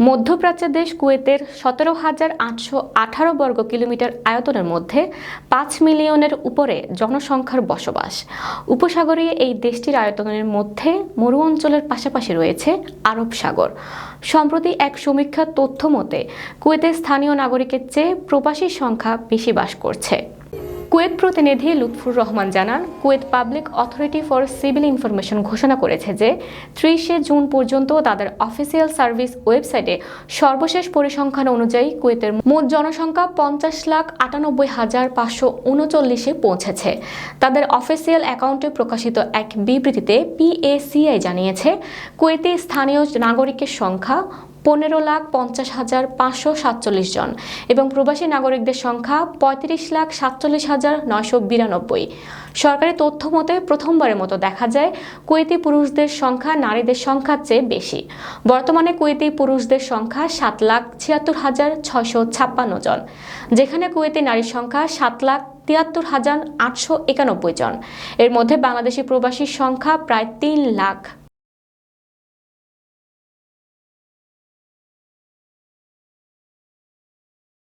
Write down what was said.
মধ্যপ্রাচ্যের দেশ কুয়েতের সতেরো হাজার আটশো আঠারো বর্গ কিলোমিটার আয়তনের মধ্যে পাঁচ মিলিয়নের উপরে জনসংখ্যার বসবাস। উপসাগরীয় এই দেশটির আয়তনের মধ্যে মরু অঞ্চলের পাশাপাশি রয়েছে আরব সাগর। সম্প্রতি এক সমীক্ষার তথ্য মতে কুয়েতের স্থানীয় নাগরিকের চেয়ে প্রবাসীর সংখ্যা বেশি বাস করছে। কুয়েত প্রতিনিধি লুৎফুর রহমান জানান, Kuwait public authority for civil information ঘোষণা করেছে যে ত্রিশে জুন পর্যন্ত তাদের অফিসিয়াল সার্ভিস ওয়েবসাইটে সর্বশেষ পরিসংখ্যান অনুযায়ী কুয়েতের মোট জনসংখ্যা পঞ্চাশ লাখ আটানব্বই হাজার পাঁচশো উনচল্লিশে পৌঁছেছে। তাদের অফিসিয়াল অ্যাকাউন্টে প্রকাশিত এক বিবৃতিতে পিএসিআই জানিয়েছে, কুয়েতে স্থানীয় নাগরিকের সংখ্যা পনেরো লাখ পঞ্চাশ হাজার পাঁচশো সাতচল্লিশ জন এবং প্রবাসী নাগরিকদের সংখ্যা পঁয়ত্রিশ লাখ সাতচল্লিশ হাজার নয়শো বিরানব্বই। সরকারি তথ্য মতে প্রথমবারের মতো দেখা যায় কুয়েতি পুরুষদের সংখ্যা নারীদের সংখ্যার চেয়ে বেশি। বর্তমানে কুয়েতি পুরুষদের সংখ্যা সাত লাখ ছিয়াত্তর হাজার ছয়শো ছাপ্পান্ন জন, যেখানে কুয়েতি নারীর সংখ্যা সাত লাখ তিয়াত্তর হাজার আটশো একানব্বই জন। এর মধ্যে বাংলাদেশি প্রবাসীর সংখ্যা প্রায় তিন লাখ।